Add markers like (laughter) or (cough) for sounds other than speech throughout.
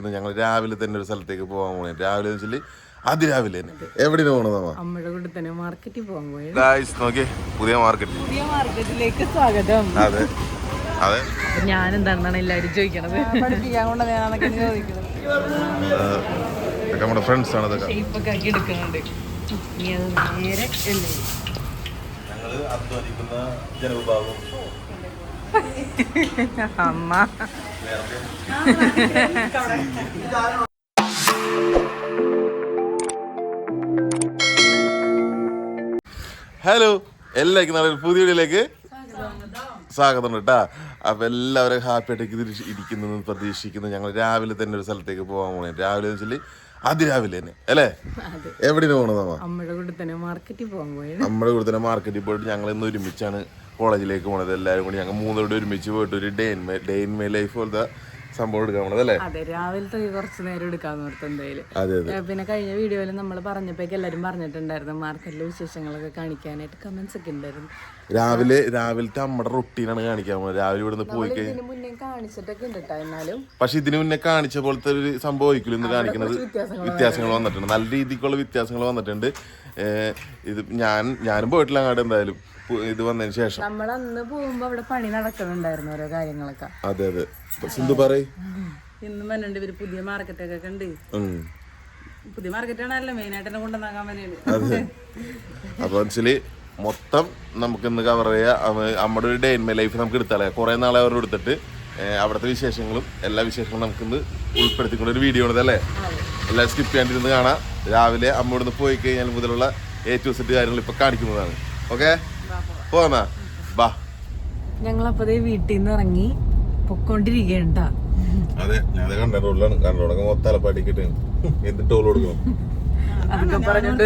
ഇന്ന് ഞങ്ങൾ രാവിലെ തന്നെ ഒരു സ്ഥലത്തേക്ക് പോകാൻ പോണേ. രാവിലെ എന്ന് വെച്ചാൽ അതിരാവിലെ തന്നെ. എവിടെയാണ് പോണത് അമ്മയുടെ കൂടെ തന്നെ മാർക്കറ്റിൽ പോകാൻ പോയി ഗായ്സ് നോക്കി പുതിയ മാർക്കറ്റ്. പുതിയ മാർക്കറ്റിലേക്ക് സ്വാഗതം. അതെ. അതെ. ഞാൻ എന്താണെന്നാണ് എല്ലാവരും ചോദിക്കണത്? ഇതൊക്കെ നമ്മുടെ ഫ്രണ്ട്സ് ആണ് ഇതൊക്കെ. നേരെ ഞങ്ങൾ അധ്വാനിക്കുന്ന ജനവിഭാഗം. അമ്മ. ഹലോ എല്ലാവർക്കും നല്ലൊരു പുതിയ വീഡിയോയിലേക്ക് സ്വാഗതം. കേട്ടാ. അപ്പൊ എല്ലാവരും ഹാപ്പി ആയിട്ട് ഇരിക്കുന്നു പ്രതീക്ഷിക്കുന്നു. ഞങ്ങൾ രാവിലെ തന്നെ ഒരു സ്ഥലത്തേക്ക് പോകാൻ പോണേ. രാവിലെ എന്ന് വെച്ചാൽ അതിരാവിലെ തന്നെ അല്ലേ? എവിടെ എവിടെയാണ് പോണത് നമ്മ അമ്മയുടെ കൂടെ തന്നെ മാർക്കറ്റിൽ പോകാൻ പോയി നമ്മുടെ കൂടെ തന്നെ മാർക്കറ്റിൽ പോയിട്ട് ഞങ്ങൾ ഇന്ന് ഒരുമിച്ചാണ് കോളേജിലേക്ക് പോണത് എല്ലാവരും കൂടി ഞങ്ങൾ മൂന്നോട് ഒരുമിച്ച് പോയിട്ട് ഒരു day in my day in my life പോലത്തെ സംഭവം എടുക്കാൻ പോണത് അല്ലേ? അതെ രാവിലത്തെ കുറച്ച് നേരം എടുക്കാന്ന് ഓർത്ത് എന്തായാലും. പിന്നെ കഴിഞ്ഞ വീഡിയോയിൽ നമ്മൾ പറഞ്ഞപ്പോഴേക്ക് എല്ലാവരും പറഞ്ഞിട്ടുണ്ടായിരുന്നു മാർക്കറ്റിലെ വിശേഷങ്ങളൊക്കെ കാണിക്കാനായിട്ട് കമന്റ്സ് ഒക്കെ ഉണ്ടായിരുന്നു. രാവിലെ രാവിലത്തെ നമ്മുടെ റൊട്ടീനാണ് കാണിക്കാൻ പോകുന്നത് രാവിലെ ഇവിടുന്ന് പോയി കഴിഞ്ഞാൽ പക്ഷെ ഇതിനു മുന്നേ കാണിച്ച പോലത്തെ ഒരു സംഭവം ഒരിക്കലും ഇന്ന് കാണിക്കുന്നത്. വ്യത്യാസങ്ങൾ വന്നിട്ടുണ്ട്. നല്ല രീതിക്കുള്ള വ്യത്യാസങ്ങൾ വന്നിട്ടുണ്ട്. ഇത് ഞാൻ ഞാനും പോയിട്ടില്ല അങ്ങോട്ട് എന്തായാലും. ഇത് വന്നതിന് ശേഷം. നമ്മൾ അന്ന് പോകുമ്പോ അവിടെ പണി നടക്കുന്നുണ്ടായിരുന്നു ഓരോ കാര്യങ്ങളൊക്കെ. അതെ അതെ. സിന്ധു പറയ്. ഇന്ന് വന്നിട്ടുണ്ട് ഇവർ പുതിയ മാർക്കറ്റൊക്കെ കണ്ട്. പുതിയ മാർക്കറ്റാണല്ലോ മെയിൻ ആയിട്ട് എന്നെ കൊണ്ടുവന്നാക്കാൻ വേണ്ടിയാണ് അതെ. അപ്പൊ വെച്ചാൽ മൊത്തം നമുക്ക് ഇന്ന് കവർ ചെയ്യാം. നമ്മുടെ ഒരു ഡേ ഇൻ മൈ ലൈഫ് നമുക്ക് എടുത്താലേ. കുറെ നാളെ അവരോട് എടുത്തിട്ട് അവിടുത്തെ വിശേഷങ്ങളും എല്ലാ വിശേഷങ്ങളും നമുക്ക് ഇന്ന് ഉൾപ്പെടുത്തിക്കൊണ്ട് ഒരു വീഡിയോ ആണ് അല്ലേ എല്ലാം സ്കിപ്പ് ചെയ്യാണ്ടിരുന്ന് കാണാം. രാവിലെ അമ്മ ഇവിടുന്ന് പോയി കഴിഞ്ഞാൽ മുതലുള്ള എ ടു സെറ്റ് കാര്യങ്ങൾ ഇപ്പൊ കാണിക്കുന്നതാണ്. ഓക്കെ ബാ. ഞങ്ങളപ്പതേ വീട്ടിൽ നിന്ന് ഇറങ്ങി പൊക്കോണ്ടിരിക്കണ്ട അതെ ഞാൻ കണ്ട റോഡിലാണ്. കണ്ട റോഡൊക്കെ മൊത്തം തലപ്പാട്ടിക്കിട്ട് എന്ത് ടോൾ കൊടുക്കണം? അതൊക്കെ പറഞ്ഞിട്ട്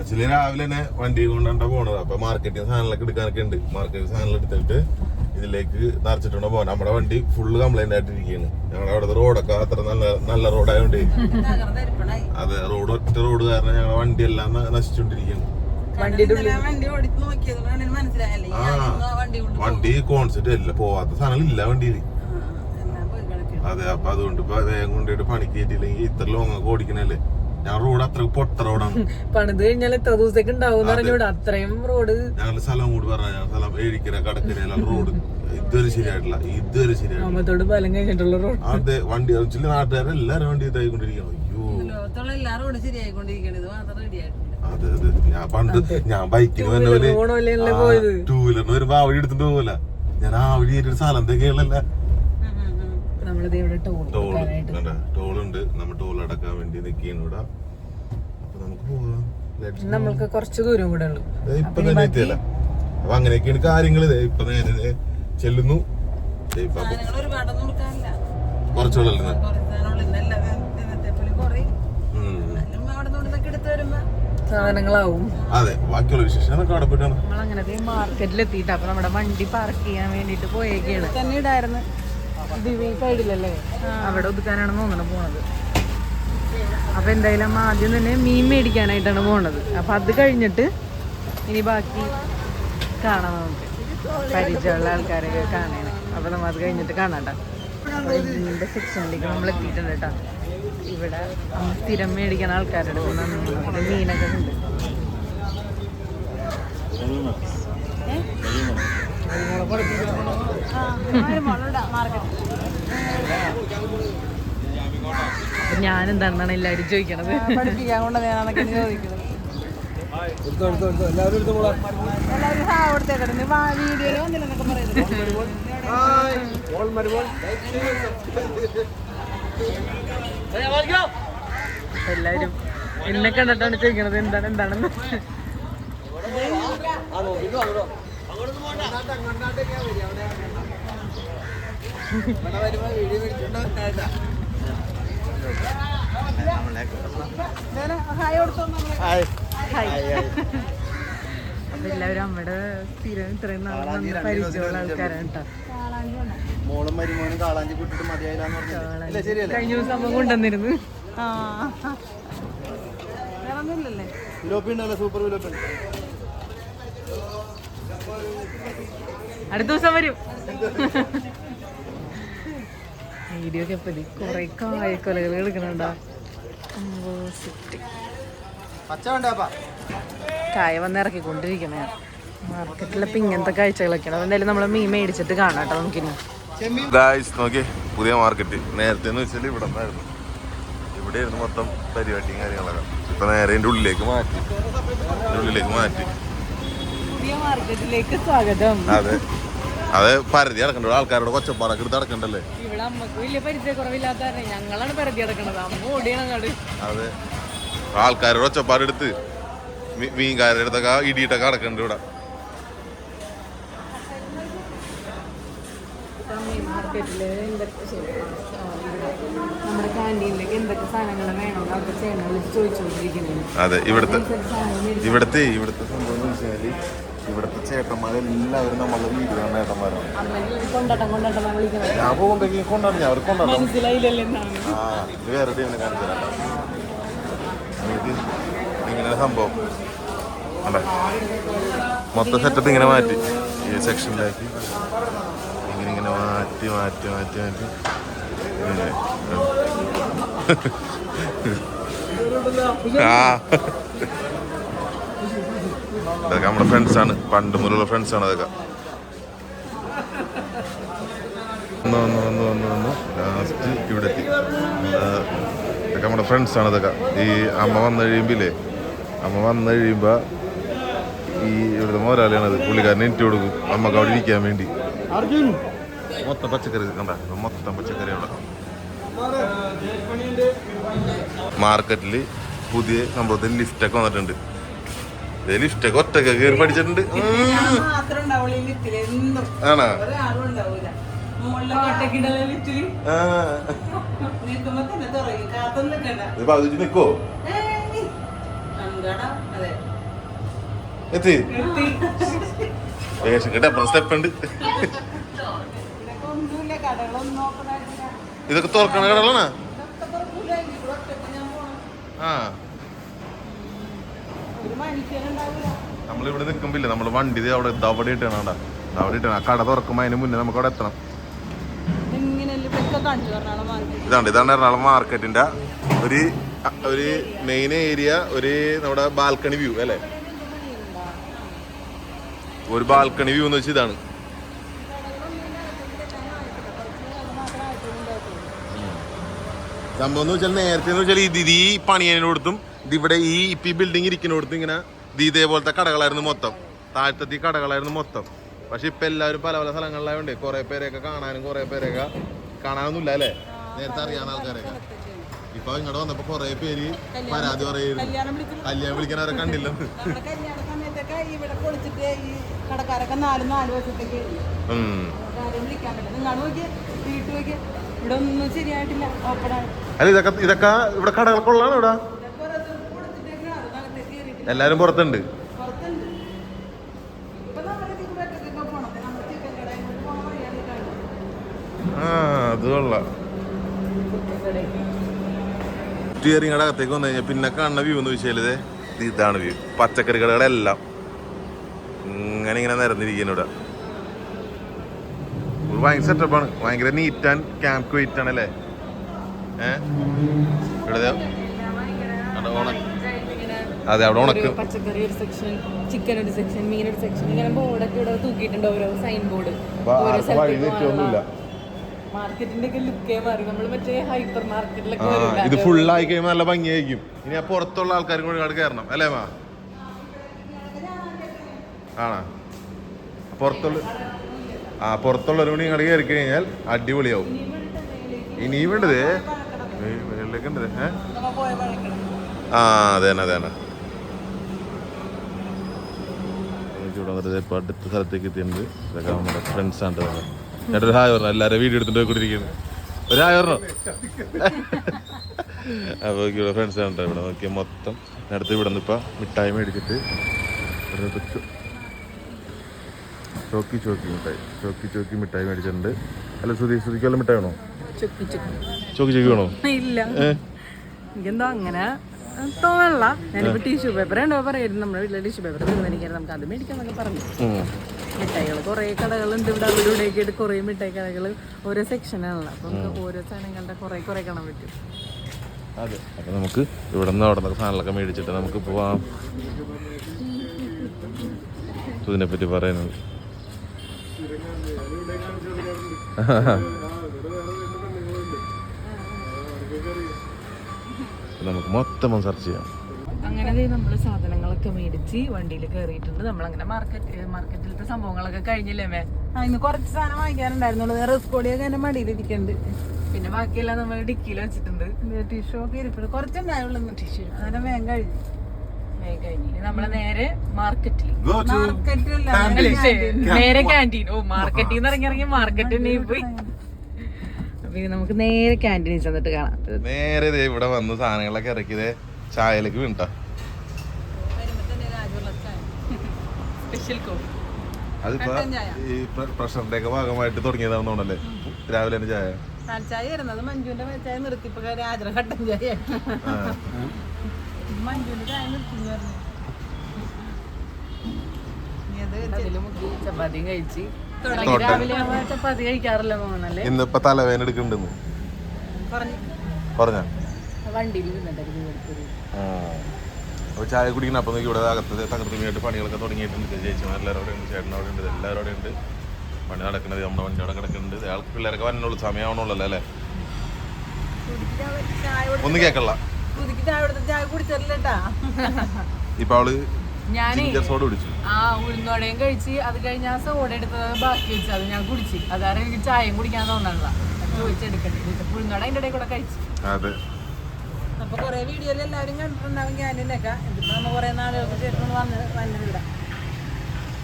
ആക്ച്വലി രാവിലെ തന്നെ വണ്ടി കൊണ്ടാണ് പോണത്. അപ്പൊ മാർക്കറ്റിൽ സാധനങ്ങളൊക്കെ എടുക്കാനൊക്കെ ഉണ്ട്. മാർക്കറ്റിൽ സാധനങ്ങൾ എടുത്തിട്ട് ഇതിലേക്ക് നിറച്ചിട്ടുണ്ട്. പോകാൻ നമ്മുടെ വണ്ടി ഫുള്ള് കംപ്ലൈന്റ് ആയിട്ടിരിക്കുകയാണ് ഞങ്ങളുടെ അവിടുത്തെ റോഡൊക്കെ അത്ര നല്ല നല്ല റോഡായോണ്ട് അതെ റോഡ് ഒറ്റ റോഡ് കാരണം ഞങ്ങളുടെ വണ്ടി എല്ലാം നശിച്ചോണ്ടിരിക്കുകയാണ്. വണ്ടി കോൺസെപ്റ്റ് അല്ല പോവാത്ത മനസ്സിലായല്ലേ? ആ വണ്ടി കൊണ്ട് വണ്ടി കോൺസെപ്റ്റ് ഇല്ല വണ്ടിയിൽ. അതെ അപ്പൊ അതുകൊണ്ട് ഇപ്പൊ വേഗം കൊണ്ടുപോയിട്ട് പണിക്ക് കയറ്റിയില്ലെങ്കിൽ ഇത്ര ലോങ്ങൊക്കെ ഓടിക്കണല്ലേ? ഞാൻ റോഡ് അത്ര പൊട്ട റോഡാണ്. (laughs) പണിത് കഴിഞ്ഞാൽ എത്ര ദിവസത്തേക്ക് ഉണ്ടാവും അറിഞ്ഞൂടെ? അത്രയും റോഡ്. ഞങ്ങളുടെ സ്ഥലം കൂടി പറഞ്ഞ സ്ഥലം ഏഴിക്കര കടക്കര റോഡ്. ഇതുവരെ ശരിയായിട്ടില്ല. ഇതുവരെ ശരിയായിട്ടില്ല. ബലം കഴിഞ്ഞിട്ടുള്ള റോഡ്. അതെ വണ്ടി ചില നാട്ടുകാരെല്ലാരും വണ്ടി ഇതായിക്കൊണ്ടിരിക്കണം അയ്യോ. ലോകത്തുള്ള എല്ലാ റോഡും ശരിയായിക്കൊണ്ടിരിക്കുകയാണ് ഇത് മാത്രം റെഡിയായിട്ടില്ല അതെ അതെ. ഞാൻ പണ്ട് ഞാൻ ബൈക്കിന് വന്ന പോലെ പോണല്ലേ പോയത്? ടൂ വീലറിന് വരുമ്പോ വഴി എടുത്തിട്ട് പോകില്ല ഞാൻ ആ വഴി ഒരു സ്ഥലം എന്തൊക്കെയല്ല നമ്മളിത് ഇവിടെ ടോൾ കണ്ട ടോളുണ്ട്. നമ്മൾ ടോൾ അടക്കാൻ വേണ്ടി നിൽക്കുകയാണ് ഇവിടെ. അപ്പൊ നമുക്ക് പോകാം. നമ്മൾക്ക് കുറച്ച് ദൂരം കൂടെ ഉള്ളു. ദേ ഇപ്പൊ തന്നെ എത്തിയല്ല അപ്പൊ അങ്ങനെയൊക്കെയാണ് കാര്യങ്ങൾ ഇപ്പൊ നേരെ ചെല്ലുന്നു. കുറച്ചുള്ള സാധനങ്ങളാവും. അതെ ബാക്കിയുള്ള വിശേഷങ്ങളൊക്കെ അവിടെ പോയിട്ടാണ് നമ്മൾ അങ്ങനെ മാർക്കറ്റിൽ എത്തിയിട്ട് അപ്പൊ നമ്മുടെ വണ്ടി പാർക്ക് ചെയ്യാൻ വേണ്ടിട്ട് പോയേക്കാണ്. തന്നെ ഇടായിരുന്നു. അവിടെ ഒതുക്കാനാണ് തോന്നണം പോണത്. അപ്പൊ എന്തായാലും അമ്മ ആദ്യം തന്നെ മീൻ മേടിക്കാനായിട്ടാണ് പോണത്. അപ്പൊ അത് കഴിഞ്ഞിട്ട് ഇനി ബാക്കി കാണാം നമുക്ക്. പരിചയമുള്ള ആൾക്കാരൊക്കെ കാണണം അപ്പൊ നമ്മ അത് കഴിഞ്ഞിട്ട് കാണാട്ടോ. മീനിന്റെ സെക്ഷനിലേക്ക് നമ്മൾ എത്തിയിട്ടുണ്ട് കേട്ടോ. ഇവിടെ അമ്മ സ്ഥിരം മേടിക്കുന്ന ആൾക്കാരുടെ നമ്മുടെ മീനൊക്കെ ഉണ്ട്. അപ്പൊ ഞാൻ എന്താണെന്നാണ് എല്ലാവരും ചോദിക്കണത്? പഠിപ്പിക്കാൻ ചോദിക്കുന്നത് എല്ലാവരും എന്നെ കണ്ടിട്ടാണ് ചോദിക്കണത് എന്താണ് എന്താണെന്ന്. കൊടുത്തോ അപ്പൊ എല്ലാവരും അമ്മയുടെ സ്ഥിരം ഇത്രയും നാളെ പരിചയമുള്ള ആൾക്കാരാണ് കേട്ടോ. മോളും മരുമോനും കാളാഞ്ചി കൂട്ടിട്ട് മതിയായില്ല കഴിഞ്ഞ ദിവസം അമ്മ കൊണ്ടുവന്നിരുന്നു. സൂപ്പർ അടുത്ത ദിവസം വരും. വീഡിയോ ഒക്കെ എപ്പതി കൊറേ കായക്കൊലകൾ എടുക്കണുണ്ടോ കായ വന്ന് ഇറക്കിക്കൊണ്ടിരിക്കണേ. മാർക്കറ്റിലപ്പോ ഇങ്ങനത്തെ കാഴ്ചകളൊക്കെയാണ്. എന്തായാലും നമ്മൾ മീൻ മേടിച്ചിട്ട് കാണാം കേട്ടോ നമുക്കിനി. നോക്കി പുതിയ മാർക്കറ്റ് നേരത്തെ എന്ന് വെച്ചാൽ ഇവിടെ നിന്നായിരുന്നു. ഇവിടെ ഇരുന്ന് മൊത്തം പരിപാടിയും കാര്യങ്ങളൊക്കെ. ഇപ്പൊ നേരെ എന്റെ ഉള്ളിലേക്ക് മാറ്റി. ഉള്ളിലേക്ക് മാറ്റി. പുതിയ മാർക്കറ്റിലേക്ക് സ്വാഗതം. അതെ. അത് പരിധി അടക്കണ്ട ആൾക്കാരോട് കൊച്ചപ്പാടൊക്കെ എടുത്ത് അടക്കണ്ടല്ലേ? ഇവിടെ അമ്മയ്ക്ക് വലിയ പരിചയക്കുറവില്ലാത്ത ഞങ്ങളാണ് പരതി അടക്കണത്. അമ്മ ഓടിയാണ് അതെ. ആൾക്കാരോട് ഒച്ചപ്പാട് എടുത്ത് മീൻകാരുടെ അടുത്തൊക്കെ ഇടിയിട്ടൊക്കെ അടക്കണ്ട ഇവിടെ. നമ്മുടെ ക്യാന്റീനിലേക്ക് എന്തൊക്കെ സാധനങ്ങൾ വിളിച്ച് ചോദിച്ചുകൊണ്ടിരിക്കുന്നത് അതെ ഇവിടുത്തെ ഇവിടുത്തെ ഇവിടുത്തെ സംഭവം എന്ന് വെച്ചാൽ ഇവിടുത്തെ ചേട്ടന്മാരെല്ലാവരും നമ്മളെ വീട്ടിൽ വന്ന വിളിക്കുന്നത് ഞാൻ പോകുമ്പോഴേക്കും കൊണ്ടാണ് ഞാൻ അവർക്ക് കൊണ്ടാണ് ആ ഇത് വേറെ ടീമിനെ കാണിച്ചു തരാം. ഇത് ഇങ്ങനെ സംഭവം. അല്ലേ? മൊത്തം സെറ്റപ്പ് ഇങ്ങനെ മാറ്റി. ഈ സെക്ഷനിലാക്കി ഇങ്ങനെ ഇങ്ങനെ മാറ്റി മാറ്റി മാറ്റി മാറ്റി. ആ. ഇതൊക്കെ നമ്മുടെ ഫ്രണ്ട്സാണ് പണ്ട് മുതലുള്ള ഫ്രണ്ട്സാണ് അതൊക്കെ വന്ന് വന്ന് വന്ന് വന്ന് വന്ന്. ലാസ്റ്റ് ഇവിടെ എത്തി. ഇതൊക്കെ നമ്മുടെ ഫ്രണ്ട്സാണ് അതൊക്കെ ഈ അമ്മ വന്നു കഴിയുമ്പില്ലേ അമ്മ വന്നു കഴിയുമ്പോൾ ഈ ഇവിടുത്തെ മോരാളിയാണത്. പുള്ളിക്കാരനെ എനിക്ക് കൊടുക്കും. അമ്മയ്ക്ക് അവിടെ ഇരിക്കാൻ വേണ്ടി. മൊത്തം പച്ചക്കറി കണ്ട മൊത്തം പച്ചക്കറി അവിടെ. മാർക്കറ്റിൽ പുതിയ സംഭവത്തിൽ ലിഫ്റ്റൊക്കെ വന്നിട്ടുണ്ട്. ലിഫ്റ്റൊക്കെ ഒറ്റയ്ക്ക് കയറി പഠിച്ചിട്ടുണ്ട്. ആണോ? ഏയ്. എത്തി. വേഷം കേട്ടോ അപ്പുറം സ്റ്റെപ്പ് ഉണ്ട് ഇതൊക്കെ തുറക്കണ കടകളാണ്? ആ. നമ്മളിവിടെ നിൽക്കുമ്പില്ല നമ്മൾ വണ്ടി അവിടെ ദവടി അവിടെ ഇട്ടാണ് അവിടെ ദാ അവിടെ ഇട്ടാണ്. ആ കട തുറക്കുമ്പോൾ അതിന് മുന്നേ നമുക്ക് അവിടെ എത്തണം ഇതാണ് ഇതാണ് എറണാകുളം മാർക്കറ്റിന്റെ ഒരു ഒരു മെയിൻ ഏരിയ ഒരു നമ്മുടെ ബാൽക്കണി വ്യൂ അല്ലേ? ഒരു ബാൽക്കണി വ്യൂ എന്ന് വെച്ചാൽ ഇതാണ്. സംഭവം എന്ന് വെച്ചാൽ നേരത്തെ എന്ന് വെച്ചാൽ ഇത് ഈ പണിയനോടത്തും ഇവിടെ ഈ ഇപ്പൊ ഈ ബിൽഡിംഗ് ഇരിക്കുന്നിടത്ത് ഇങ്ങനെ ഇത് ഇതേപോലത്തെ കടകളായിരുന്നു മൊത്തം. താഴ്ത്തത്തി കടകളായിരുന്നു മൊത്തം. പക്ഷെ ഇപ്പൊ എല്ലാവരും പല പല സ്ഥലങ്ങളിലായോണ്ട് കുറെ പേരെയൊക്കെ കാണാനും കുറെ പേരെയൊക്കെ കാണാനൊന്നുമില്ല അല്ലേ? നേരത്തെ അറിയാൻ ആൾക്കാരെയൊക്കെ. ഇപ്പൊ ഇങ്ങോട്ട് വന്നപ്പോ കൊറേ പേര് പരാതി പറയുന്നു. കല്യാണം വിളിക്കാൻ അവരെ ശരിയായിട്ടില്ല. അല്ല ഇതൊക്കെ ഇതൊക്കെ ഇവിടെ കടകൾക്കുള്ളതാണ് ഇവിടെ ഇതൊക്കെ ഓരോരുത്തർ കൊടുത്തിട്ടേക്ക് അതിനകത്തേക്ക് കയറിയിട്ടില്ല എല്ലാരും പുറത്തുണ്ട് പുറത്തുണ്ട് ഇപ്പൊ നമ്മുടെ ചിക്കൻ പോണം നമ്മുടെ ചിക്കൻ കടയിൽ കൊണ്ട് പോകാൻ പുറത്തുണ്ട്. ആ അത് കൊള്ളാം. അകത്തേക്ക് വന്നു കഴിഞ്ഞാൽ പിന്നെ കാണുന്ന വ്യൂ എന്ന് വെച്ചാൽ ഇതാണ് വ്യൂ പച്ചക്കറി കടകളെല്ലാം ഇങ്ങനെ ഇങ്ങനെ നിരന്നിരിക്കുന്നു ഇവിടെ. ഭയങ്കര സെറ്റപ്പാണ് ഭയങ്കര നീറ്റ് ആൻഡ് ക്യാമ്പ് വെയിറ്റ് ആണല്ലേ? ഏഹ് ഇവിടെ ഉണ- അതെ അവിടെ ഉണക്ക്. പച്ചക്കറി ഒരു സെക്ഷൻ ചിക്കൻ ഒരു സെക്ഷൻ മീൻ ഒരു സെക്ഷൻ ഇങ്ങനെ ബോർഡൊക്കെ ഇവിടെ തൂക്കിയിട്ടുണ്ട് ഓരോ സൈൻ ബോർഡ് മാർക്കറ്റിന്റെ ഒക്കെ ലുക്കേ മാറി. നമ്മൾ മറ്റേ ഹൈപ്പർ മാർക്കറ്റിലൊക്കെ ഇത് ഫുൾ ഫുള്ളായി കഴിയുമ്പോൾ നല്ല ഭംഗിയായിരിക്കും. ഇനി ആ പുറത്തുള്ള ആൾക്കാരും കൂടി അവിടെ കയറണം അല്ലേ മാ? ആണോ? പുറത്തുള്ള ആ പുറത്തുള്ളവരും കൂടി ഇങ്ങോട്ട് കയറി കഴിഞ്ഞാൽ അടിപൊളിയാവും. ഇനി വേണ്ടത് ഏ? വഴക്കണം ആ അതെ തന്നെ അതെ തന്നെ ഇവിടെ വന്നിട്ട് ഇപ്പോൾ അടുത്ത സ്ഥലത്തേക്ക് എത്തിയിട്ടുണ്ട്. ഇതൊക്കെ നമ്മുടെ ഫ്രണ്ട്സ് ആണ് ഞാനൊരു ഹായ് പറഞ്ഞു? എല്ലാവരും വീഡിയോ എടുത്തിട്ട് പോയിക്കൊണ്ടിരിക്കുന്നു. ഒരു ഹായ് പറഞ്ഞു? അപ്പോൾ ഇവിടെ ഫ്രണ്ട്സ് ആണ് ഇവിടെ. നോക്കിയാൽ മൊത്തം അടുത്ത് ഇവിടെ നിന്ന് ഇപ്പം മിഠായി മേടിച്ചിട്ട് ചോക്കി ചോക്കി മിഠായി. ചോക്കി ചോക്കി മിഠായി മേടിച്ചിട്ടുണ്ട്. അല്ല സുധി സുധിക്ക് വല്ല മിഠായി വേണോ? ചുക്കി ചുക്കി. വേണോ? ഇല്ല. എന്താ അങ്ങനെ തോന്നല്ല ഞാനിപ്പോ ടിഷ്യൂ പേപ്പർ ഉണ്ടോ പറയായിരുന്നു നമ്മുടെ വീട്ടിലെ ടിഷ്യൂ പേപ്പർ തീർന്നിരിക്കാൻ നമുക്ക് അത് മേടിക്കാന്നൊക്കെ പറഞ്ഞു. മിഠായികൾ കുറേ കടകളുണ്ട് ഇവിടെ. അവിടെ ഇവിടെയൊക്കെ ആയിട്ട് കുറേ മിഠായി കടകൾ ഓരോ സെക്ഷനാണല്ലോ അപ്പൊ നമുക്ക് ഓരോ സാധനങ്ങളുടെ കുറേ കുറേ കാണാൻ പറ്റും. അതെ. അപ്പൊ നമുക്ക് ഇവിടെ നിന്ന് അവിടെ നിന്നൊക്കെ സാധനങ്ങളൊക്കെ മേടിച്ചിട്ട് നമുക്ക് പോവാം. ഇതിനെ പറ്റി പറയുന്നത്. (laughs) നമുക്ക് മൊത്തം ഒന്ന് സെർച്ച് ചെയ്യാം. അങ്ങനെ നമ്മൾ സാധനങ്ങളൊക്കെ മേടിച്ച് വണ്ടിയിൽ കയറിയിട്ടുണ്ട് നമ്മളങ്ങനെ മാർക്കറ്റ് മാർക്കറ്റിലത്തെ സംഭവങ്ങളൊക്കെ കഴിഞ്ഞില്ലേ മേ ആ ഇന്ന് കുറച്ച് സാധനം വാങ്ങിക്കാനുണ്ടായിരുന്നുള്ളൂ. റിസ്ക് പൊടിയൊക്കെ എന്റെ മടിയിലിരിക്കുന്നുണ്ട് പിന്നെ ബാക്കിയെല്ലാം നമ്മൾ ഡിക്കിയിൽ വെച്ചിട്ടുണ്ട്. ടിഷ്യൂ ഒക്കെ ഇരിപ്പുണ്ട്. കുറച്ചുണ്ടായുള്ളൂ ടിഷ്യൂ അങ്ങനെ വേഗം കഴിഞ്ഞു. നമ്മളെ നേരെ മാർക്കറ്റിൽ മാർക്കറ്റിൽ നേരെ ക്യാന്റീൻ ഓ മാർക്കറ്റിൽ നിന്ന് ഇറങ്ങി ഇറങ്ങി മാർക്കറ്റിൽ പോയി. അപ്പൊ ഇനി നമുക്ക് നേരെ ക്യാന്റീനിൽ ചെന്നിട്ട് കാണാം. നേരെ ദേ ഇവിടെ വന്ന് സാധനങ്ങളൊക്കെ ഇറക്കിയത് ചായയിലേക്ക് വീണ്ടാ അതിപ്പോ ഈ പ്രഷറിന്റെ ഒക്കെ ഭാഗമായിട്ട് തുടങ്ങിയതാണെന്ന് തോന്നല്ലേ രാവിലെ തന്നെ ചായ. ചായ വരുന്നത് മഞ്ജുവിന്റെ ചായ നിർത്തി. ഇപ്പൊ രാജന കട്ടൻ ചായ. ആ. മഞ്ജുവിന്റെ ചായ നിർത്തി പറഞ്ഞു. ചപ്പാത്തിയും കഴിച്ച്. ഇന്നിപ്പോ തലവേന എടുക്കണ്ടെന്ന് പറഞ്ഞു. പറഞ്ഞ. വണ്ടിയിൽ നിന്നിട്ടായിരുന്നു മേടിച്ചത് അപ്പൊ ചായ കുടിക്കുന്ന അപ്പൊ ഇവിടെ അകത്ത് തകർത്തുമായിട്ട് പണികളൊക്കെ തുടങ്ങിയിട്ടുണ്ട്. ചേച്ചിമാരെല്ലാവരും അവിടെ ഉണ്ട്. ചേട്ടൻ അവിടെ ഉണ്ട്. എല്ലാവരും അവിടെ ഉണ്ട്. പണി നടക്കുന്നത് നമ്മുടെ വണ്ടി അവിടെ കിടക്കുന്നുണ്ട്. അയാൾക്ക് പിള്ളേരൊക്കെ വരണുള്ളൂ സമയമാവണുള്ളൂ അല്ലേ? ഒന്ന് കേക്കള്ള കേക്കല്ല ഇപ്പൊ അവൾ കുടിച്ചു. ആ ഉഴുന്നോടയും കഴിച്ച് അത് കഴിഞ്ഞ് ആ സോഡ എടുത്തത് ബാക്കി വെച്ച് അത് ഞാൻ കുടിച്ച്. അതാണ് എനിക്ക് ചായയും കുടിക്കാൻ തോന്നണില്ല ചോദിച്ചെടുക്കട്ടെ. ഉഴുന്നോട അതിന്റെ ഇടയിൽ കൂടെ കഴിച്ച്. അതെ. അപ്പൊ കൊറേ വീഡിയോയിൽ എല്ലാവരും കണ്ടിട്ടുണ്ടാവും ക്യാന്റീനൊക്കെ ഇതിപ്പോ നമ്മ കൊറേ നാളുകൾക്ക് ശേഷം വന്ന് വന്നത്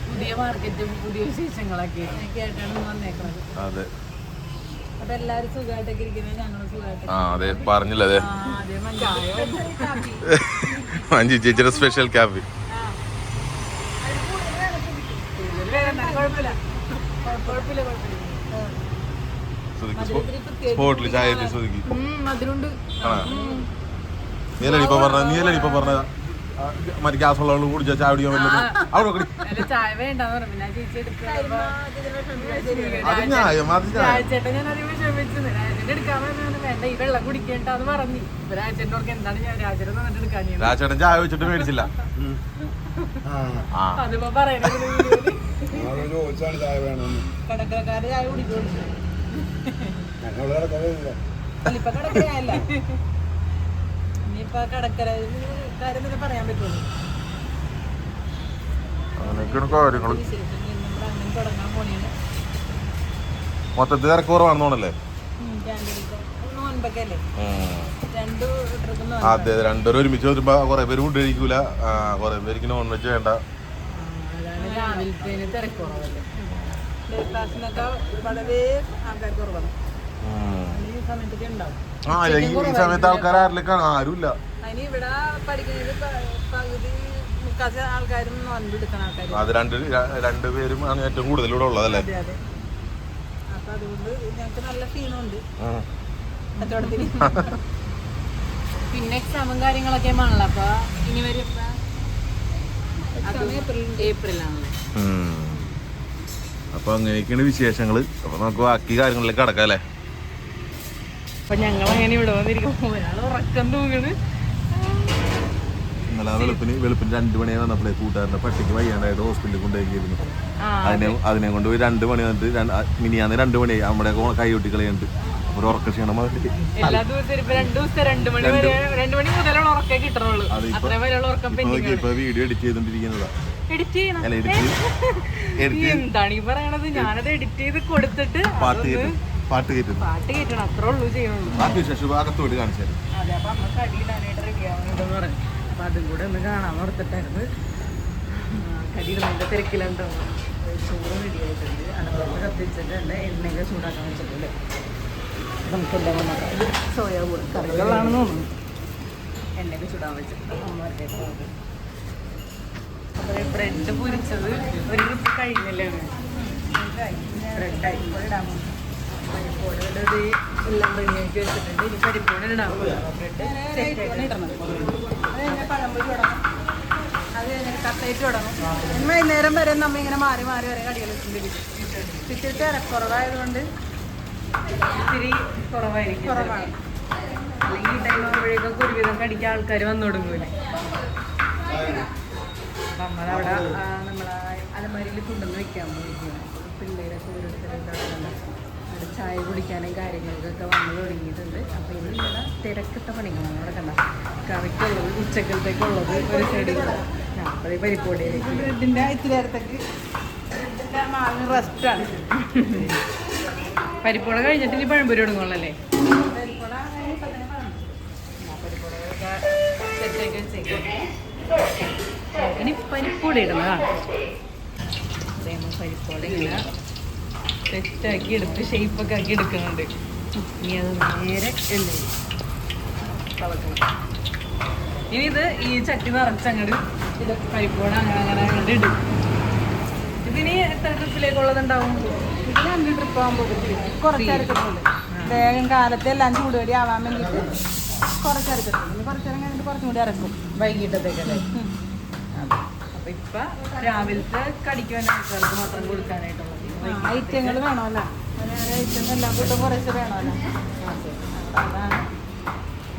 പുതിയ മാർക്കറ്റും പുതിയ വിശേഷങ്ങളൊക്കെ. ആയിട്ടാണ് വന്നേക്കുന്നത് അതെ. അപ്പൊ എല്ലാവരും സുഖമായിട്ടൊക്കെ ഇരിക്കുന്നത് ഞങ്ങൾ സുഖമായിട്ട് ആ അതെ. പറഞ്ഞില്ല അതെ. ആദ്യം ചായ മഞ്ജു ചേച്ചിയുടെ സ്പെഷ്യൽ ക്യാബ് സ്പോട്ടിൽ ചായ ഇപ്പൊ പറഞ്ഞ ഇപ്പൊ പറഞ്ഞ മറ്റേ ഗ്യാസ് കുടിച്ചാ കുടിക്കാൻ പറ്റുന്നത് അവിടെ കുടി. അത് ന്യായം അത് ന്യായം. രാജേട്ടൻ ചായ വെച്ചിട്ട് മേടിച്ചില്ല ആ. അതിപ്പോ പറയുന്നത് കടക്കരക്കാര് ചായ കടക്കരയില്ല ഇപ്പൊ കടക്കരയല്ല ഇനിയിപ്പൊ കടക്കര കാര്യം തന്നെ പറയാൻ പറ്റുള്ളൂ. അങ്ങനെയൊക്കെയാണ് കാര്യങ്ങൾ വിശേഷം നമ്മുടെ അണ്ണൻ തുടങ്ങാൻ പോണേന് മൊത്തത്തിൽ തിരക്ക് കുറവാണെന്ന് തോന്നല്ലേ ക്യാന്റീനിൽ നോൻപൊക്കെ അല്ലേ ഉം. രണ്ടു അതെ അതെ. രണ്ടുപേരും ഒരുമിച്ച് വരുമ്പോ കൊറേ പേര് ഫുഡ് കഴിക്കൂല കൊറേ പേർക്ക് നോൺ വെജ് വേണ്ട അതാണ് രാവിലത്തേന് തിരക്കുറവല്ലേ ബ്രേക്ക്ഫാസ്റ്റിനൊക്കെ വളരെ ആൾക്കാർ കുറവാണ്. ഈ സമയത്തൊക്കെ ഉണ്ടാവും. ആ ഈ സമയത്ത് ആൾക്കാർ ആരിലേക്കാണ്? ആരുമില്ല. അതിന് ഇവിടെ പഠിക്കുന്നത് പകുതി ആൾക്കാരും നോൻപ് എടുക്കുന്ന ആൾക്കാരും. അത് രണ്ട് ര- രണ്ട് പേരും ആണ് ഏറ്റവും കൂടുതൽ ഇവിടെ ഉള്ളതല്ലേ അപ്പൊ അതുകൊണ്ട് ഞങ്ങൾക്ക് നല്ല ക്ഷീണമുണ്ട്. കച്ചവടത്തിന് പിന്നെ എക്സാമും കാര്യങ്ങളൊക്കെ ആണല്ലോ അപ്പൊ ഇനി വരും ഏപ്രിലാണല്ലോ ഉം. അപ്പൊ അങ്ങനെയൊക്കെയാണ് വിശേഷങ്ങൾ. അപ്പൊ നമുക്ക് ബാക്കി കാര്യങ്ങളിലേക്ക് കടക്കാം അല്ലേ? അപ്പൊ ഞങ്ങൾ അങ്ങനെ ഇവിടെ വന്നിരിക്കുമ്പോ ഒരാൾ ഉറക്കം തൂങ്ങണ്. ഇന്നലെ ആ വെളുപ്പിന് വെളുപ്പിന് രണ്ട് മണിയായി വന്നപ്പോഴേ കൂട്ടുകാരന്റെ പട്ടിക്ക് വയ്യാണ്ടായിട്ട് ഹോസ്പിറ്റലിൽ കൊണ്ടുപോയിരുന്നു അതിനെ അതിനെ കൊണ്ട് പോയി രണ്ട് മണി വന്നിട്ട് മിനിയാന്ന് രണ്ട് മണിയായി നമ്മുടെ കൈ കൊട്ടി കളയുന്നുണ്ട്. അപ്പൊ ഒരു ഉറക്ക ക്ഷീണം എല്ലാ ദിവസവും ഇപ്പൊ രണ്ടു മണി വരെ രണ്ട് മണി മുതലുള്ള ഉറക്കേ കിട്ടണുള്ളൂ. അതിപ്പോ- അത്ര വരെയുള്ള ഉറക്കം ഇപ്പൊ വീഡിയോ എഡിറ്റ് ചെയ്തോണ്ടിരിക്കുന്നതാ. എഡിറ്റ് ചെയ്യണം. എന്താണ് ഈ പറയണത്? ഞാനത് എഡിറ്റ് ചെയ്ത് കൊടുത്തിട്ട് പാട്ട് പാട്ട് പാട്ട് കേട്ടണം. അത്രേ ഉള്ളൂ ചെയ്യണുള്ളൂ ബാക്കി വിശേഷം അകത്ത് പോയിട്ട് കാണിച്ചു തരാം. അതെ അപ്പൊ അമ്മ കടിയിടാനായിട്ട് റെഡി ആവുന്നുണ്ടെന്ന് പറഞ്ഞു അപ്പൊ അതും കൂടെ ഒന്ന് കാണാൻ ഓർത്തിട്ടായിരുന്നു. കടിയിടുന്നതിന്റെ തിരക്കിലുണ്ടോ? ചോറ് റെഡി ആയിട്ടുണ്ട്. അടുപ്പത്ത് കത്തിച്ചിട്ടുണ്ട് എണ്ണയൊക്കെ ചൂടാക്കാൻ വെച്ചിട്ടുണ്ട്. നമുക്ക് എല്ലാം ഇത് സോയ കറികളാണെന്ന് തോന്നുന്നു. എണ്ണയൊക്കെ ചൂടാൻ വെച്ചിട്ടുണ്ട്. അമ്മ അപ്പോൾ ബ്രെഡ് പൊരിച്ചത് ഒരു ട്രിപ്പ് കഴിഞ്ഞല്ലേ? ബ്രെഡായി ഇടാൻ പരിപ്പോടെ എല്ലാം റെഡിയാക്കി വെച്ചിട്ടുണ്ട്. ഇനി പരിപ്പോടെ ഇടാം ബ്രെഡ് അത് പഴംപൊരി തുടങ്ങും അത് കഴിഞ്ഞിട്ട് കട്ട്ലേറ്റ് തുടങ്ങും ഇന്ന് വൈകുന്നേരം വരെ നമ്മ ഇങ്ങനെ മാറി മാറി വരെ കടികൾ വെച്ചിട്ടുണ്ടെങ്കിൽ ഇത്തിരി തിരക്കുറവായതുകൊണ്ട് ഇത്തിരി കുറവായിരിക്കും. കുറവാണ്. അല്ലെങ്കിൽ ഈ ടൈം ആകുമ്പോഴേക്കൊക്കെ ഒരുവിധം കടിക്കാൻ ആൾക്കാർ വന്നു തുടങ്ങൂലേ? അപ്പം നമ്മളവിടെ നമ്മളെ അലമാരിയിൽ കൊണ്ടുവന്ന് വെക്കാൻ പോയിരിക്കുകയാണ് പിള്ളേരൊക്കെ ഓരോരുത്തരും അവിടെ ചായ കുടിക്കാനും കാര്യങ്ങൾക്കൊക്കെ വന്നു തുടങ്ങിയിട്ടുണ്ട്. അപ്പോൾ ഇനി ഇവിടെ തിരക്കിട്ട പണികളാണ് അവിടെ കണ്ട കറിക്കുള്ളത് ഉച്ചക്കലത്തേക്കുള്ളത് ഒരു സൈഡിൽ അപ്പോൾ പരിപ്പോടിയിലേക്ക് ബ്രെഡിന്റെ ഇത്തിരി നേരത്തേക്ക് ബ്രെഡിന്റെ റെസ്റ്റാണ് പരിപ്പോട കഴിഞ്ഞിട്ട് ഇനി പഴംപൊരി തുടങ്ങുള്ളല്ലേ ഇനി പരിപ്പോട ഇടുന്നതാണ്. പരിപ്പോട ഇങ്ങനെ സെറ്റാക്കി എടുത്ത് ഷേപ്പൊക്കെ ആക്കി എടുക്കുന്നുണ്ട്. ഇനി അത് നേരെ കളക്കണം ഇനി ഇത് ഈ ചട്ടി നിറച്ചങ്ങോട്ട് ഇത് പരിപ്പോട അങ്ങനെ അങ്ങനെ അങ്ങോട്ട് ഇടും. ഇതിനി എത്ര ട്രിപ്പിലേക്കുള്ളതുണ്ടാവും ഇതിന് രണ്ട് ട്രിപ്പ് ആകുമ്പോൾ കുറച്ചരക്കത്തുള്ളൂ വേഗം കാലത്തെ എല്ലാം ചൂടുകടി ആവാൻ വേണ്ടിയിട്ട് കുറച്ചരക്കത്തുള്ളൂ ഇനി കുറച്ചേരം കഴിഞ്ഞിട്ട് കുറച്ചും കൂടി ഇറക്കും വൈകിട്ടത്തേക്കല്ലേ അപ്പൊ ഇപ്പൊ രാവിലത്തെ കടിക്കുവാൻ ആൾക്കാർക്ക് മാത്രം കൊടുക്കാനായിട്ടുള്ളത്. ഐറ്റങ്ങൾ വേണമല്ലോ ഓരോരോ ഐറ്റം എല്ലാം കൂട്ടും കുറച്ച് വേണമല്ലോ അതാണ്.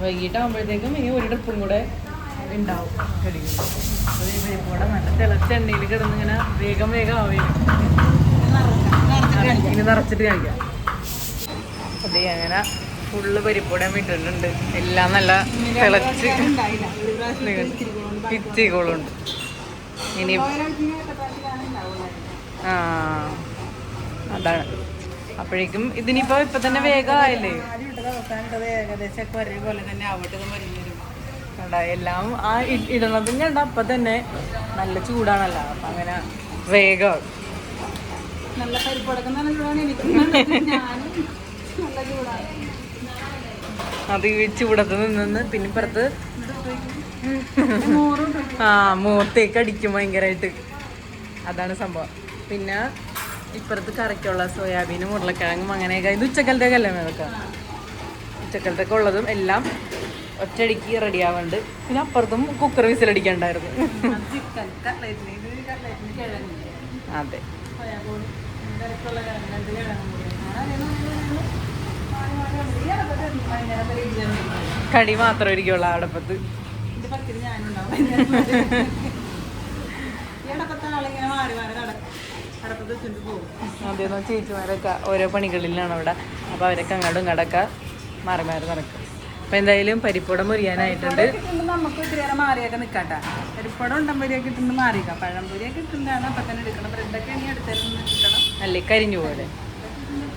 വൈകിട്ടാകുമ്പോഴത്തേക്കും ഇനി ഒരു ട്രിപ്പും കൂടെ ഉണ്ടാവും കടിക്കും നല്ല തിളച്ച എണ്ണയിൽ കിടന്ന് ഇങ്ങനെ വേഗം വേഗം ആവുകയും ഇനി നിറച്ചിട്ട് കാണിക്കാം. അതെ അങ്ങനെ ഫുള്ള് പരിപ്പൂടെ ഇട്ടിട്ടുണ്ട്. എല്ലാം നല്ല തിളച്ച് ഇത്തിരി ഇനി ആ അതാണ്. അപ്പോഴേക്കും ഇതിനിപ്പോ ഇപ്പൊ തന്നെ വേഗമായല്ലേ? എല്ലാം ആ ഇടണത് കണ്ട അപ്പൊ തന്നെ നല്ല ചൂടാണല്ലോ. അപ്പൊ അങ്ങനെ വേഗം. നല്ല പരിപ്പടക്കം നല്ല ചൂടാണ്. എനിക്ക് ഞാനും നല്ല ചൂടാണ്. അത് ഈ ചൂടത്ത് നിന്ന് പിന്നെ ഇപ്പുറത്ത് നൂറും ആ മൂത്തേക്ക് അടിക്കും ഭയങ്കരമായിട്ട് അതാണ് സംഭവം. പിന്നെ ഇപ്പുറത്ത് കറിക്കുള്ള സോയാബീനും ഉരുളക്കിഴങ്ങും അങ്ങനെ ഇത് ഉച്ചക്കലത്തേക്ക് അല്ലേ അതൊക്കെ ഉച്ചക്കലത്തേക്ക് ഉള്ളതും എല്ലാം ഒറ്റയടിക്ക് റെഡി ആവുന്നുണ്ട് പിന്നെ അപ്പുറത്തും കുക്കർ വിസിലടിക്കണ്ടായിരുന്നു അതെ. കൂടി മാത്രം ഇരിക്കുള്ളൂ അടപ്പത്ത്. പത്തിന് ഞാനുണ്ടാവും. വൈകുന്നേരം ഈ അടപ്പത്തെ ആളിങ്ങനെ മാറി മാറി നടക്കും അടപ്പത്ത് വെച്ചിട്ട് പോകും. അതേന്ന് ചേച്ചിമാരൊക്കെ ഓരോ പണികളിലാണ് അവിടെ അപ്പോൾ അവരൊക്കെ അങ്ങോട്ടും ഇങ്ങോട്ടൊക്കെ മാറി മാറി നടക്കും. അപ്പോൾ എന്തായാലും പരിപ്പുടം മുറിയാനായിട്ടുണ്ട്. നമുക്ക് ഒത്തിരി നേരം മാറിയൊക്കെ നിൽക്കട്ടെ പരിപ്പടം ഉണ്ടമ്പൊരിയൊക്കെ കിട്ടുമ്പോൾ മാറിയേക്കാം. പഴംപൊരിയൊക്കെ കിട്ടുന്നതാണ്. അപ്പം തന്നെ എടുക്കണം. ബ്രെഡൊക്കെ ഇനി അടുത്തതിൽ നിന്ന് കിട്ടണം. അല്ലേ കരിഞ്ഞു പോലെ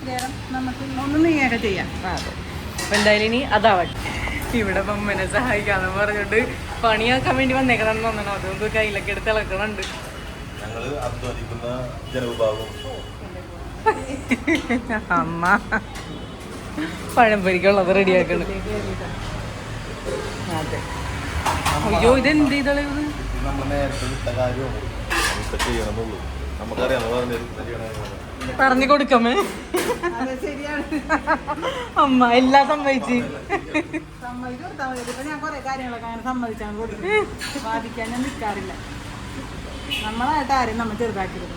നേരം നമുക്ക് ഒന്നും നീങ്ങയൊക്കെ ചെയ്യാം. അതെ. അപ്പോൾ എന്തായാലും ഇനി അതാവട്ടെ. ഇവിടെ മമ്മനെ സഹായിക്കാന്ന് പറഞ്ഞിട്ട് പണിയാക്കാൻ വേണ്ടി വന്നേക്കണം തോന്നണം. അതുകൊണ്ട് കയ്യിലൊക്കെ എടുത്ത് ഇളക്കണുണ്ട്. ഞങ്ങൾ അധ്വാനിക്കുന്ന ജനവിഭാഗം. അമ്മ. പഴംപൊരിക്കുള്ളത് റെഡിയാക്കണ് അതെ. അയ്യോ ഇതെന്ത് ചെയ്തളയത് ഇത്? നമ്മൾ നേരത്തെ വിട്ട കാര്യമാണ്. ഇപ്പൊ നമുക്കറിയാം പറഞ്ഞു കൊടുക്കമേ അത് ശരിയാണ്. അമ്മ എല്ലാം സമ്മതിച്ച്. ഞാൻ കുറേ കാര്യങ്ങളൊക്കെ അങ്ങനെ സമ്മതിച്ചാണ് കൊടുക്കും ബാധിക്കാൻ ഞാൻ നിൽക്കാറില്ല നമ്മളായിട്ട് ആരും നമ്മൾ ചെറുതാക്കരുത്.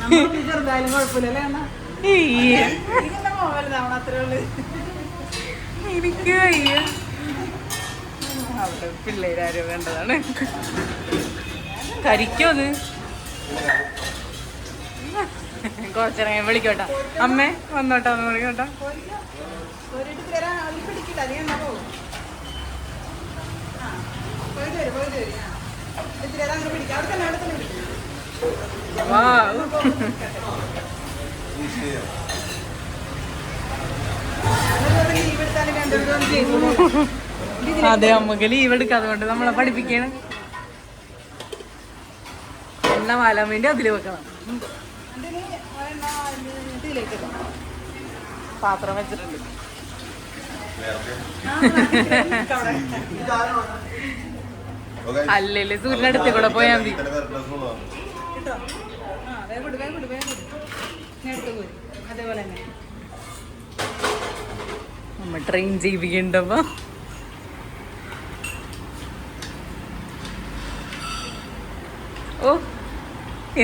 നമ്മൾ ചെറുതായാലും കുഴപ്പമില്ലല്ലേ എന്നാ ഈ എനിക്കെന്താ മോഹൻലാവണം അത്രേ ഉള്ളൂ? എനിക്ക് വയ്യ അവിടെ പിള്ളേരാരോ വേണ്ടതാണ്. കരിക്കോ അത്? (laughs) കുറച്ചിറങ്ങി വിളിക്കോട്ടെ. അമ്മേ വന്നോട്ടെ ഒന്ന് വിളിക്കോട്ടെ. അത് അമ്മയ്ക്ക് ലീവ് എടുക്കാതെ കൊണ്ട് നമ്മളെ പഠിപ്പിക്കണം. എണ്ണ വാലാൻ വേണ്ടി അതിൽ വെക്കണം. ഒരെണ്ണം ഇതിലേക്ക് പാത്രം വെച്ചിട്ടുണ്ട്. അല്ലല്ലേ സൂര്യനടുത്ത് കൂടെ പോയാൽ മതി. നമ്മ ട്രെയിൻ വേഗം വിട് വേഗം വിട് വേഗം വിട് ഞാൻ എടുത്ത് പോരും അതേപോലെ തന്നെ നമ്മ ട്രെയിൻ ചെയ്യിപ്പിക്കണ്ടപ്പോ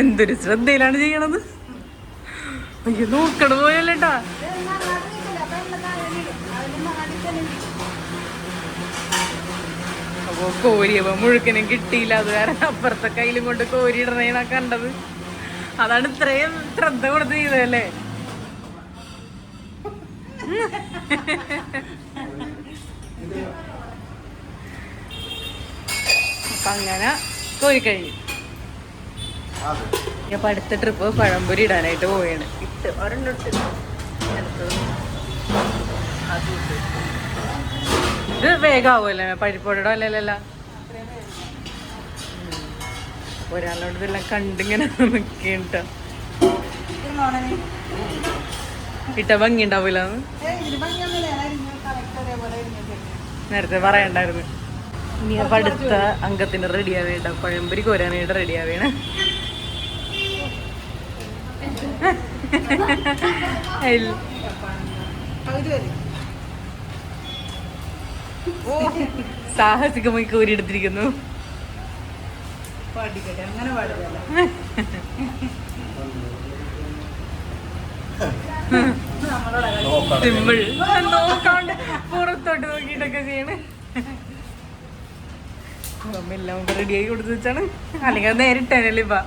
എന്തൊരു ശ്രദ്ധയിലാണ് ചെയ്യണത്? അയ്യോ നോക്കണ പോയല്ലേട്ടാ അപ്പൊ കോരിയപ്പോ മുഴുക്കനും കിട്ടിയില്ല. അത് കാരണം അപ്പുറത്തെ കയ്യിലും കൊണ്ട് കോരി ഇടണേനാ കണ്ടത്. അതാണ് ഇത്രയും ശ്രദ്ധ കൊടുത്ത് ചെയ്തല്ലേ അപ്പൊ അങ്ങനെ കോരിക്കഴിഞ്ഞു അപ്പൊ അടുത്ത ട്രിപ്പ് പഴംപൊരി ഇടാനായിട്ട് പോവുകയാണ്. ഇട്ട് ഒരെണ്ണം ഇട്ട്. ഇത് വേഗമാവുമല്ലേ പരിപ്പോടോ അല്ലല്ല ഒരാളോട് ഇതെല്ലാം കണ്ടിങ്ങനെ നിൽക്കണ്ട ഇട്ട ഭംഗി ഉണ്ടാവൂല? നേരത്തെ പറയണ്ടായിരുന്നു. ഇനി അപ്പൊ അടുത്ത അംഗത്തിന് റെഡിയാവേണ്ട പഴംപൊരി കോരാനായിട്ട് റെഡി ആവേണ പകുതി വരെ (laughs) സാഹസികമായി കോരിയെടുത്തിരിക്കുന്നു എടുത്തിരിക്കുന്നു. അങ്ങനെ സിമ്പിൾ. നോക്കാണ്ട് പുറത്തോട്ട് നോക്കിയിട്ടൊക്കെ ചെയ്യണേ. എല്ലാം റെഡിയാക്കി കൊടുത്തു വെച്ചാണ്. അല്ലെങ്കിൽ അത് നേരിട്ടേനല്ലേ ഇപ്പൊ.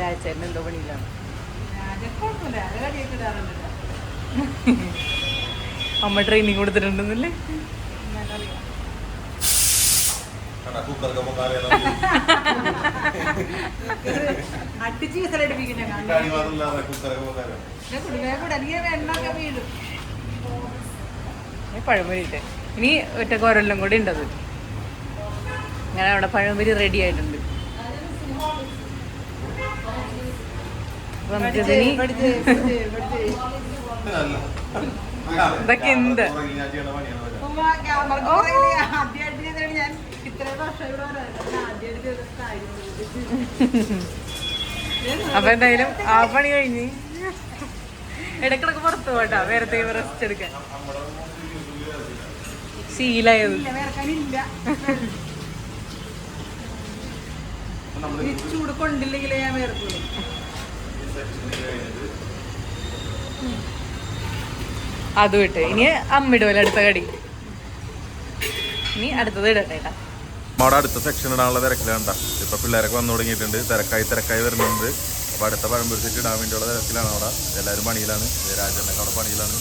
ഒരാഴ്ച എന്തോ പണിയിലാണ്. അമ്മ ട്രെയിനിങ് കൊടുത്തിട്ടുണ്ടെന്നല്ലേ? അട്ടിച്ച് വിസലടിപ്പിക്കുന്ന ഇനി ഒറ്റ കോരെല്ലാം കൂടി ഉണ്ടത്. അങ്ങനെ അവിടെ പഴംപൊരി റെഡി ആയിട്ടുണ്ട്. അപ്പൊ ഇതൊക്കെ എന്ത് അപ്പൊ എന്തായാലും ആ പണി കഴിഞ്ഞ് ഇടക്കിടക്ക് പുറത്തു പോട്ടാ വേറെ റെസ്റ്റ് എടുക്കാൻ. ശീലായത്. ചൂട് കൊണ്ടില്ലെങ്കിലേ ഞാൻ വേർക്കുള്ളൂ അതും ഇട്ട്. ഇനി അമ്മിടുമല്ലോ അടുത്ത കടി. ഇനി അടുത്തത് ഇടട്ടെ നമ്മുടെ അടുത്ത സെക്ഷൻ ഇടാനുള്ള തിരക്കിലാണ് ഇപ്പൊ പിള്ളേരൊക്കെ വന്നു തുടങ്ങിയിട്ടുണ്ട്. തിരക്കായി തിരക്കായി വരുന്നുണ്ട്. അപ്പൊ അടുത്ത പഴംപൊരി സെറ്റ് ഇടാൻ വേണ്ടിയുള്ള തിരക്കിലാണ് അവിടെ. എല്ലാവരും പണിയിലാണ്. രാജനൊക്കെ അവിടെ പണിയിലാണ്.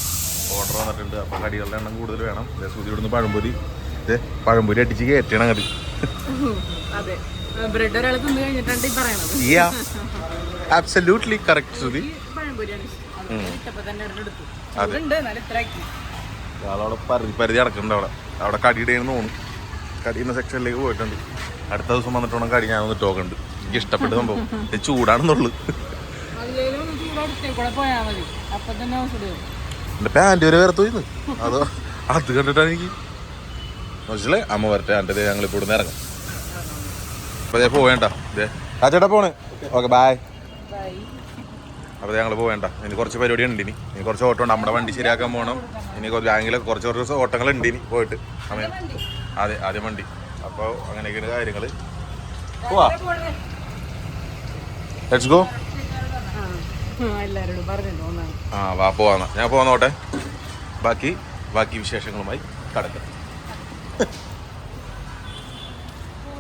ഓർഡർ വന്നിട്ടുണ്ട്. അപ്പൊ കടികളുടെ എണ്ണം കൂടുതൽ വേണം. സൂചി ഇവിടുന്ന് പഴംപൊരി. പഴംപൊരി അടിച്ച് കയറ്റണം കടി. അതെ. ബ്രെഡ് ഒരാൾ തിന്നു കഴിഞ്ഞിട്ടാണ് ഈ പറയണത്. ആബ്സല്യൂട്ട്ലി കറക്റ്റ് ശ്രുതി പരിധി പരിധി അടക്കുന്നുണ്ട് അവിടെ. അവിടെ കടിയുടെയെന്ന് തോന്നുന്നു. കടിയുന്ന സെക്ഷനിലേക്ക് പോയിട്ടുണ്ട്. അടുത്ത ദിവസം വന്നിട്ട് കടി കടി ഞാനൊന്ന് ടോക്കുന്നുണ്ട് എനിക്ക് ഇഷ്ടപ്പെട്ട സംഭവം. ചൂടാണെന്നുള്ളു. എന്റെ അപ്പൊ പാന്റ് വരെ. വേർത്ത് പോയിന്ന് അതോ അത് കണ്ടിട്ടാണ് എനിക്ക്. മനസ്സിലെ അമ്മ വരട്ടെ എന്റെ ഞങ്ങൾ ഇപ്പോൾ ഇവിടുന്ന് ഇറങ്ങും. അപ്പോൾ ഞാൻ പോവേണ്ട. ഇതേ ആ ചേട്ടാ പോണേ. ഓക്കെ ബായ് ബൈ അപ്പോൾ ഞങ്ങൾ പോവേണ്ട. ഇനി കുറച്ച് പരിപാടി ഉണ്ട് ഇനി. ഇനി കുറച്ച് ഓട്ടം ഉണ്ട്. നമ്മുടെ വണ്ടി ശരിയാക്കാൻ പോകണം ഇനി ബാങ്കിൽ കുറച്ച് കുറച്ച് ഓട്ടങ്ങൾ ഉണ്ട് ഇനി പോയിട്ട്. സമയം അതെ ആദ്യം വണ്ടി. അപ്പോൾ അങ്ങനെയൊക്കെയാണ് കാര്യങ്ങൾ പോവാ. ലെറ്റ്സ് ഗോ ആ വാ പോവാന്നാ ഞാൻ പോന്നോട്ടെ ബാക്കി ബാക്കി വിശേഷങ്ങളുമായി കടക്കാം.